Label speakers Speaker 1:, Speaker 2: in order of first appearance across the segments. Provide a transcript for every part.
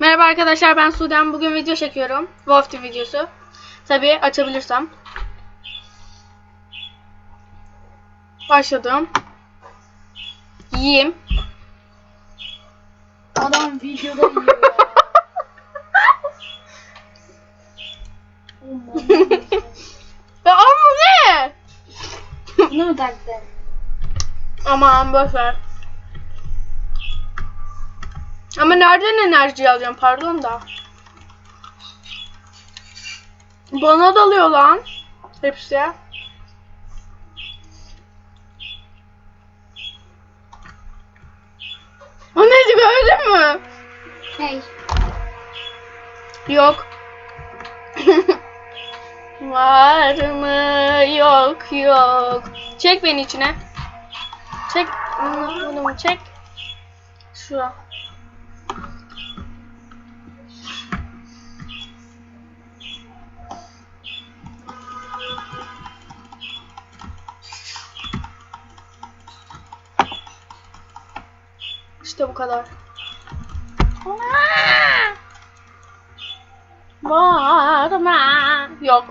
Speaker 1: Merhaba arkadaşlar ben Sudan. Bugün video çekiyorum. Wolf Team videosu. Tabii açabilirsem. Başladım. Yiyeyim.
Speaker 2: Adam videoda yiyor ya.
Speaker 1: Ya ama ne?
Speaker 2: Bunu mu taktın?
Speaker 1: Aman boşver. Ama nereden enerji alacağım pardon da. Bana dalıyor lan. Hepsi. O neydi gördün mü?
Speaker 2: Hey.
Speaker 1: Yok. Var mı? Yok yok. Çek beni içine. Çek. Bunu, çek. Şu. İşte bu kadar. Mı? Yok.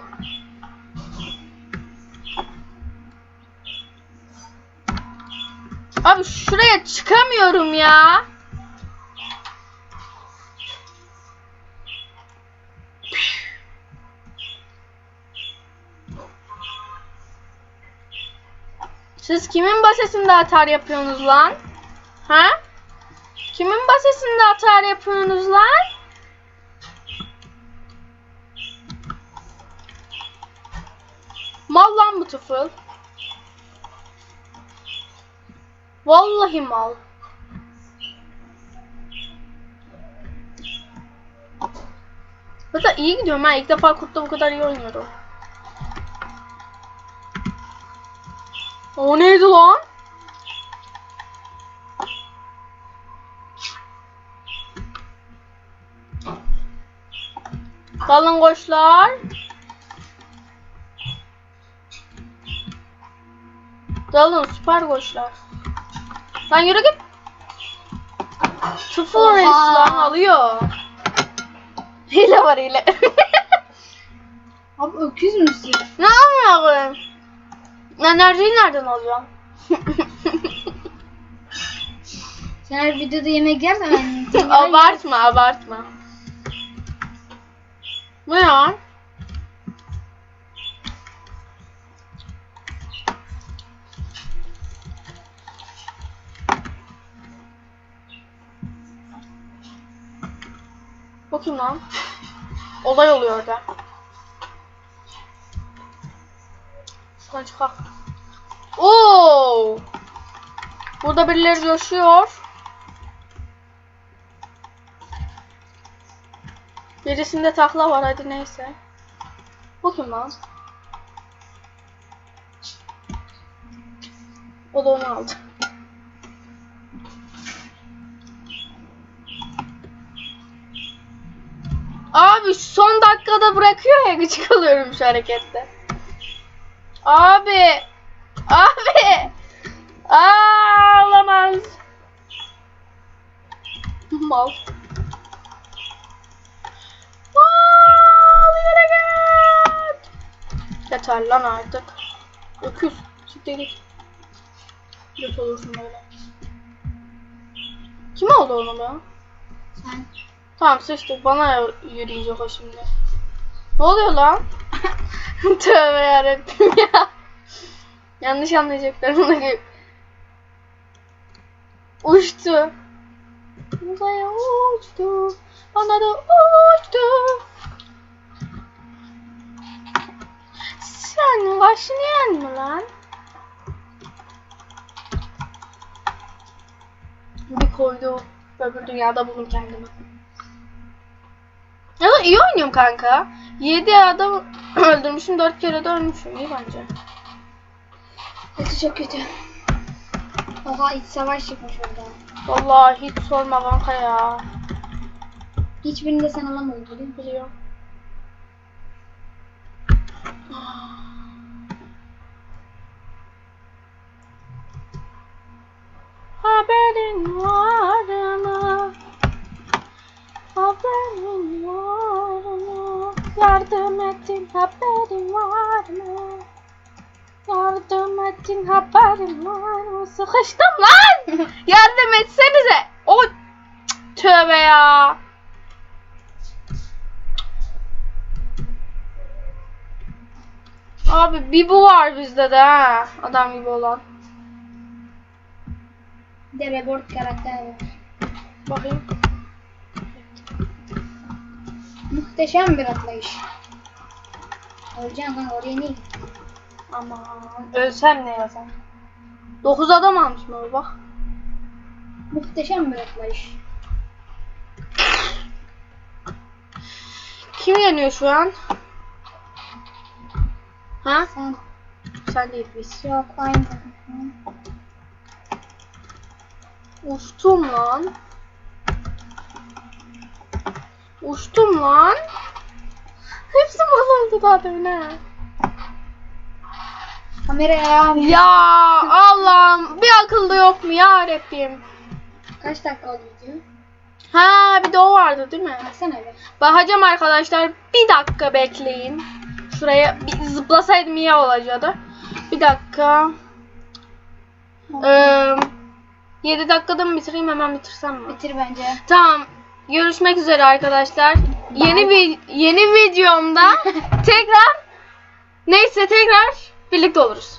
Speaker 1: Abi şuraya çıkamıyorum ya. Siz kimin basesinde atar yapıyorsunuz lan? Ha? Kimin basesinde atar yapıyorsunuz lan? Mal lan bu tıfıl. Vallahi mal. Mesela iyi gidiyorum ha. İlk defa kurtta bu kadar iyi oynuyorum. O neydi lan? Dalın koçlar. Dalın süper koçlar. Lan yürü git.
Speaker 2: Oha.
Speaker 1: reis lan alıyor. Hile var hile.
Speaker 2: Abi öküz müsün?
Speaker 1: ne yapıyorsun? Enerjiyi nereden alacağım?
Speaker 2: Sen her videoda yemek yersen ben
Speaker 1: abartma abartma. Lan? Bakayım lan. Olay oluyor orada. Şuradan çıkar. Oo! Burada birileri coşuyor. Birisinde takla var hadi neyse. Bu kim lan? O da onu aldı. Abi son dakikada bırakıyor ya gıcık alıyorum şu harekette. Abi. Abi. Aa, olamaz. Mal. Yeter lan artık. Öküz. Siktir git. Göt olursun böyle. Kim oldu onu be?
Speaker 2: Sen.
Speaker 1: Tamam sıçtık. Bana yürüyecek o şimdi. Ne oluyor lan? Tövbe yarabbim ya. Yanlış anlayacaklar ona göre. Uçtu. Uzaya uçtu. Bana da uçtu. Sen başlayan mı lan? Bir koydu. Öbür dünyada buldum kendimi. Ya da iyi oynuyorum kanka. 7 adam öldürmüşüm 4 kere de ölmüşüm. İyi bence.
Speaker 2: Kötü çok kötü. Oha iç savaş çıkmış orada.
Speaker 1: Vallahi hiç sorma kanka ya.
Speaker 2: Hiçbirini de sen alamadın biliyor musun?
Speaker 1: Biliyorum. Haberin var mı? Haberin var mı? Yardım ettin haberin var mı? Yardım ettin haberin var mı? Sıkıştım lan! Yardım etsenize! O tövbe ya! Abi bir bu var bizde de ha. Adam gibi olan.
Speaker 2: De Rebord karakter var.
Speaker 1: Bakayım.
Speaker 2: Muhteşem bir atlayış. Öleceksin lan oraya niye?
Speaker 1: Aman ölsem ne yazar? 9 adam almış mı bak.
Speaker 2: Muhteşem bir atlayış.
Speaker 1: Kim yeniyor şu an? Ha?
Speaker 2: Sen
Speaker 1: Sen değil biz.
Speaker 2: yok aynı.
Speaker 1: Uçtum lan. Uçtum lan. Hepsi mal oldu daha demin ha.
Speaker 2: Kameraya abi.
Speaker 1: Ya Allah'ım bir akılda yok mu ya Rabbim?
Speaker 2: Kaç dakika oldu video?
Speaker 1: Ha bir de o vardı değil mi?
Speaker 2: Baksana bir.
Speaker 1: Bakacağım arkadaşlar. Bir dakika bekleyin. Şuraya bir zıplasaydım iyi olacaktı. Bir dakika. Ee, 7 dakikada mı bitireyim hemen bitirsem mi?
Speaker 2: Bitir bence.
Speaker 1: Tamam. Görüşmek üzere arkadaşlar. Yeni vi- yeni videomda tekrar neyse tekrar birlikte oluruz.